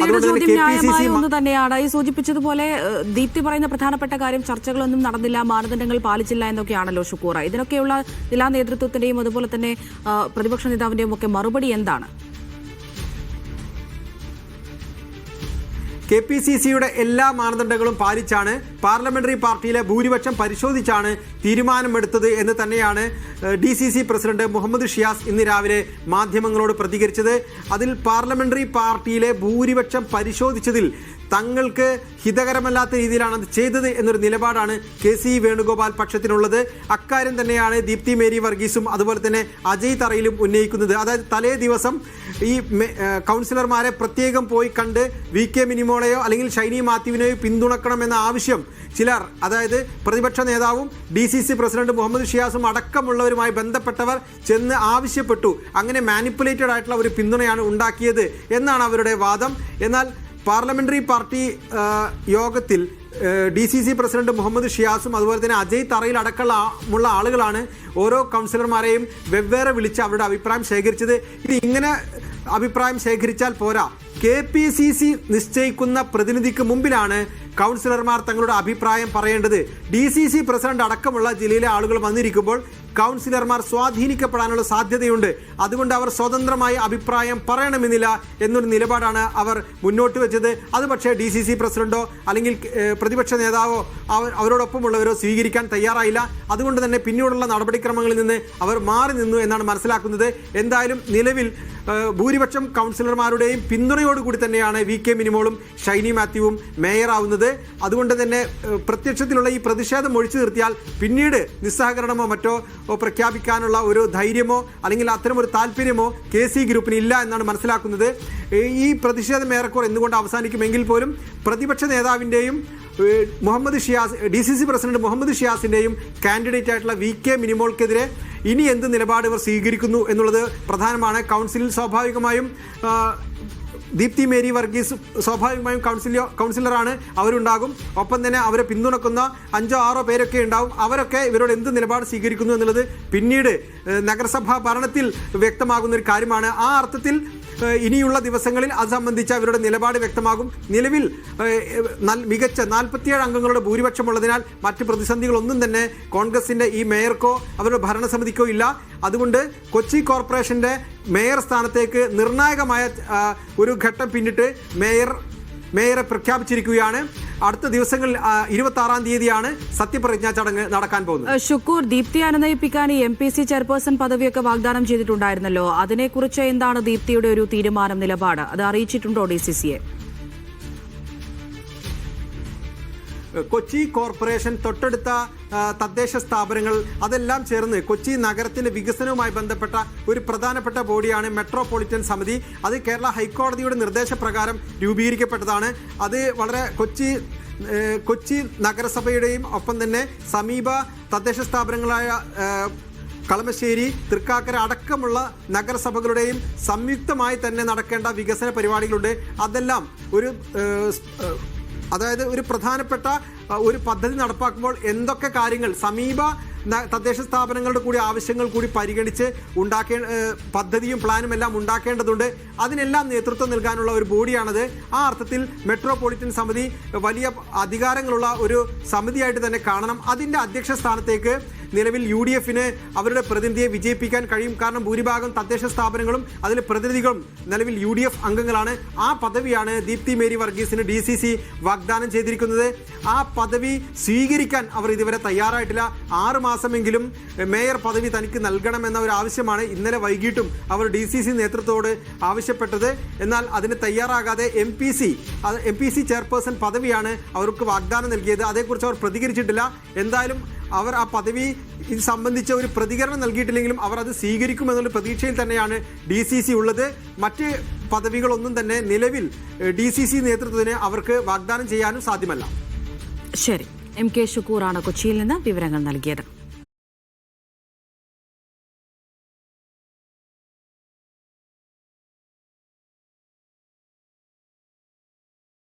ദീപ്തിയുടെ ചോദ്യം ന്യായമായ ഒന്ന് തന്നെയാണ്. ഈ സൂചിപ്പിച്ചതുപോലെ ദീപ്തി പറയുന്ന പ്രധാനപ്പെട്ട കാര്യം ചർച്ചകളൊന്നും നടന്നില്ല മാനദണ്ഡങ്ങൾ പാലിച്ചില്ല എന്നൊക്കെയാണല്ലോ ഷുക്കൂറ. ഇതിനൊക്കെയുള്ള ജില്ലാ നേതൃത്വത്തിന്റെയും അതുപോലെ തന്നെ പ്രതിപക്ഷ നേതാവിന്റെയും ഒക്കെ മറുപടി എന്താണ്? കെ പി സി സിയുടെ എല്ലാ മാനദണ്ഡങ്ങളും പാലിച്ചാണ് പാർലമെന്ററി പാർട്ടിയിലെ ഭൂരിപക്ഷം പരിശോധിച്ചാണ് തീരുമാനമെടുത്തത് എന്ന് തന്നെയാണ് D C C president Muhammad Shiyas ഇന്ന് രാവിലെ മാധ്യമങ്ങളോട് പ്രതികരിച്ചത്. അതിൽ പാർലമെന്ററി പാർട്ടിയിലെ ഭൂരിപക്ഷം പരിശോധിച്ചതിൽ തങ്ങൾക്ക് ഹിതകരമല്ലാത്ത രീതിയിലാണ് അത് ചെയ്തത് എന്നൊരു നിലപാടാണ് കെ സി വേണുഗോപാൽ പക്ഷത്തിനുള്ളത് അക്കാര്യം തന്നെയാണ് ദീപ്തി മേരി വർഗീസും അതുപോലെ തന്നെ അജയ് തറയിലും ഉന്നയിക്കുന്നത്. അതായത് തലേ ദിവസം ഈ കൗൺസിലർമാരെ പ്രത്യേകം പോയി കണ്ട് വി കെ മിനിമോളെയോ അല്ലെങ്കിൽ ഷൈനി മാത്യുവിനെയോ പിന്തുണക്കണമെന്ന ആവശ്യം ചിലർ അതായത് പ്രതിപക്ഷ നേതാവും D C C president Muhammad ഷിയാസും അടക്കമുള്ളവരുമായി ബന്ധപ്പെട്ടവർ ചെന്ന് ആവശ്യപ്പെട്ടു. അങ്ങനെ മാനിപ്പുലേറ്റഡ് ആയിട്ടുള്ള ഒരു പിന്തുണയാണ് ഉണ്ടാക്കിയത് എന്നാണ് അവരുടെ വാദം. എന്നാൽ പാർലമെന്ററി പാർട്ടി യോഗത്തിൽ D C C president Muhammad ഷിയാസും അതുപോലെ തന്നെ അജയ് തറയിൽ അടക്കമുള്ള ആളുകളാണ് ഓരോ കൗൺസിലർമാരെയും വെവ്വേറെ വിളിച്ച് അവരുടെ അഭിപ്രായം ശേഖരിച്ചത്. ഇത് ഇങ്ങനെ അഭിപ്രായം ശേഖരിച്ചാൽ പോരാ. കെ പി സി സി നിശ്ചയിക്കുന്ന പ്രതിനിധിക്ക് മുമ്പിലാണ് കൗൺസിലർമാർ തങ്ങളുടെ അഭിപ്രായം പറയേണ്ടത്. ഡി സി സി പ്രസിഡന്റ് അടക്കമുള്ള ജില്ലയിലെ ആളുകൾ വന്നിരിക്കുമ്പോൾ കൗൺസിലർമാർ സ്വാധീനിക്കപ്പെടാനുള്ള സാധ്യതയുണ്ട്. അതുകൊണ്ട് അവർ സ്വതന്ത്രമായ അഭിപ്രായം പറയണമെന്നില്ല എന്നൊരു നിലപാടാണ് അവർ മുന്നോട്ട് വെച്ചത്. അത് പക്ഷേ ഡി സി സി പ്രസിഡന്റോ അല്ലെങ്കിൽ പ്രതിപക്ഷ നേതാവോ അവരോടൊപ്പമുള്ളവരോ സ്വീകരിക്കാൻ തയ്യാറായില്ല. അതുകൊണ്ട് തന്നെ പിന്നീടുള്ള നടപടിക്രമങ്ങളിൽ നിന്ന് അവർ മാറി നിന്നു എന്നാണ് മനസ്സിലാക്കുന്നത്. എന്തായാലും നിലവിൽ ഭൂരിപക്ഷം കൗൺസിലർമാരുടെയും പിന്തുണയോടുകൂടി തന്നെയാണ് വി കെ മിനിമോളും ഷൈനി മാത്യുവും മേയറാവുന്നത്. അതുകൊണ്ട് തന്നെ പ്രത്യക്ഷത്തിലുള്ള ഈ പ്രതിഷേധം ഒഴിച്ചു നിർത്തിയാൽ പിന്നീട് നിസ്സഹകരണമോ മറ്റോ പ്രഖ്യാപിക്കാനുള്ള ഒരു ധൈര്യമോ അല്ലെങ്കിൽ അത്തരം ഒരു താല്പര്യമോ കെ സി ഗ്രൂപ്പിന് ഇല്ല എന്നാണ് മനസ്സിലാക്കുന്നത്. ഈ പ്രതിഷേധം ഏറെക്കുറെ എന്തുകൊണ്ട് അവസാനിക്കുമെങ്കിൽ പോലും പ്രതിപക്ഷ നേതാവിന്റെയും Muhammad Shiyas D C C president Muhammad ഷിയാസിന്റെയും candidate ആയിട്ടുള്ള വി കെ മിനിമോൾക്കെതിരെ ഇനി എന്ത് നിലപാട് ഇവർ സ്വീകരിക്കുന്നു എന്നുള്ളത് പ്രധാനമാണ്. കൗൺസിലിൽ സ്വാഭാവികമായും ദീപ്തി മേരി വർഗീസ് സ്വാഭാവികമായും കൗൺസിലോ കൗൺസിലറാണ് അവരുണ്ടാകും. ഒപ്പം തന്നെ അവരെ പിന്തുണക്കുന്ന അഞ്ചോ ആറോ പേരൊക്കെ ഉണ്ടാവും. അവരൊക്കെ ഇവരോട് എന്ത് നിലപാട് സ്വീകരിക്കുന്നു എന്നുള്ളത് പിന്നീട് നഗരസഭാ ഭരണത്തിൽ വ്യക്തമാകുന്ന ഒരു കാര്യമാണ്. ആ അർത്ഥത്തിൽ ഇനിയുള്ള ദിവസങ്ങളിൽ അത് സംബന്ധിച്ച് അവരുടെ നിലപാട് വ്യക്തമാകും. നിലവിൽ മികച്ച നാൽപ്പത്തിയേഴ് അംഗങ്ങളുടെ ഭൂരിപക്ഷമുള്ളതിനാൽ മറ്റ് പ്രതിസന്ധികളൊന്നും തന്നെ കോൺഗ്രസിന്റെ ഈ മേയർക്കോ അവരുടെ ഭരണസമിതിക്കോ ഇല്ല. അതുകൊണ്ട് കൊച്ചി കോർപ്പറേഷന്റെ മേയർ സ്ഥാനത്തേക്ക് നിർണായകമായ ഒരു ഘട്ടം പിന്നിട്ട് മേയർ മേയറെ പ്രഖ്യാപിച്ചിരിക്കുകയാണ്. അടുത്ത ദിവസങ്ങളിൽ ഇരുപത്തി ആറാം തീയതിയാണ് സത്യപ്രതിജ്ഞാ ചടങ്ങ് നടക്കാൻ പോകുന്നത്. ഷുക്കൂർ ദീപ്തി അനുനയിപ്പിക്കാൻ എം പി സി ചെയർപേഴ്സൺ പദവിയൊക്കെ വാഗ്ദാനം ചെയ്തിട്ടുണ്ടായിരുന്നല്ലോ. അതിനെക്കുറിച്ച് എന്താണ് ദീപ്തിയുടെ ഒരു തീരുമാനം നിലപാട്? അത് അറിയിച്ചിട്ടുണ്ടോ ഡി സി സിയെ കൊച്ചി കോർപ്പറേഷൻ തൊട്ടടുത്ത തദ്ദേശ സ്ഥാപനങ്ങൾ അതെല്ലാം ചേർന്ന് കൊച്ചി നഗരത്തിന്റെ വികസനവുമായി ബന്ധപ്പെട്ട ഒരു പ്രധാനപ്പെട്ട ബോഡിയാണ് മെട്രോപൊളിറ്റൻ സമിതി. അത് കേരള ഹൈക്കോടതിയുടെ നിർദ്ദേശപ്രകാരം രൂപീകരിക്കപ്പെട്ടതാണ്. അത് വളരെ കൊച്ചി കൊച്ചി നഗരസഭയുടെയും ഒപ്പം തന്നെ സമീപ തദ്ദേശ സ്ഥാപനങ്ങളായ കളമശ്ശേരി തൃക്കാക്കര അടക്കമുള്ള നഗരസഭകളുടെയും സംയുക്തമായി തന്നെ നടക്കേണ്ട വികസന പരിപാടികളുണ്ട്. അതെല്ലാം ഒരു അതായത് ഒരു പ്രധാനപ്പെട്ട ഒരു പദ്ധതി നടപ്പാക്കുമ്പോൾ എന്തൊക്കെ കാര്യങ്ങൾ സമീപ തദ്ദേശ സ്ഥാപനങ്ങളുടെ കൂടി ആവശ്യങ്ങൾ കൂടി പരിഗണിച്ച് ഉണ്ടാക്കേ പദ്ധതിയും പ്ലാനും എല്ലാം ഉണ്ടാക്കേണ്ടതുണ്ട്. അതിനെല്ലാം നേതൃത്വം നൽകാനുള്ള ഒരു ബോഡിയാണത്. ആ അർത്ഥത്തിൽ മെട്രോപൊളിറ്റൻ സമിതി വലിയ അധികാരങ്ങളുള്ള ഒരു സമിതിയായിട്ട് തന്നെ കാണണം. അതിന്റെ അധ്യക്ഷ സ്ഥാനത്തേക്ക് നിലവിൽ യു ഡി എഫിന് അവരുടെ പ്രതിനിധിയെ വിജയിപ്പിക്കാൻ കഴിയും. കാരണം ഭൂരിഭാഗം തദ്ദേശ സ്ഥാപനങ്ങളും അതിലെ പ്രതിനിധികളും നിലവിൽ യു ഡി എഫ് അംഗങ്ങളാണ്. ആ പദവിയാണ് ദീപ്തി മേരി വർഗീസിന് ഡി സി സി വാഗ്ദാനം ചെയ്തിരിക്കുന്നത്. ആ പദവി സ്വീകരിക്കാൻ അവർ ഇതുവരെ തയ്യാറായിട്ടില്ല. ആറ് മാസമെങ്കിലും മേയർ പദവി തനിക്ക് നൽകണമെന്ന ഒരു ആവശ്യമാണ് ഇന്നലെ വൈകിട്ടും അവർ ഡി സി സി നേതൃത്വത്തോട് ആവശ്യപ്പെട്ടത്. എന്നാൽ അതിന് തയ്യാറാകാതെ M P C M P C chairperson പദവിയാണ് അവർക്ക് വാഗ്ദാനം നൽകിയത്. അതേക്കുറിച്ച് അവർ പ്രതികരിച്ചിട്ടില്ല. എന്തായാലും അവർ ആ പദവി ഇത് സംബന്ധിച്ച ഒരു പ്രതികരണം നൽകിയിട്ടില്ലെങ്കിലും അവർ അത് സ്വീകരിക്കുമെന്നുള്ള പ്രതീക്ഷയിൽ തന്നെയാണ് ഡി സി സി ഉള്ളത്. മറ്റ് പദവികളൊന്നും തന്നെ നിലവിൽ ഡി സി സി നേതൃത്വത്തിന് അവർക്ക് വാഗ്ദാനം ചെയ്യാനും സാധ്യമല്ല. ശരി. എം കെ ഷുക്കൂറാണ് കൊച്ചിയിൽ നിന്ന് വിവരങ്ങൾ നൽകിയത്.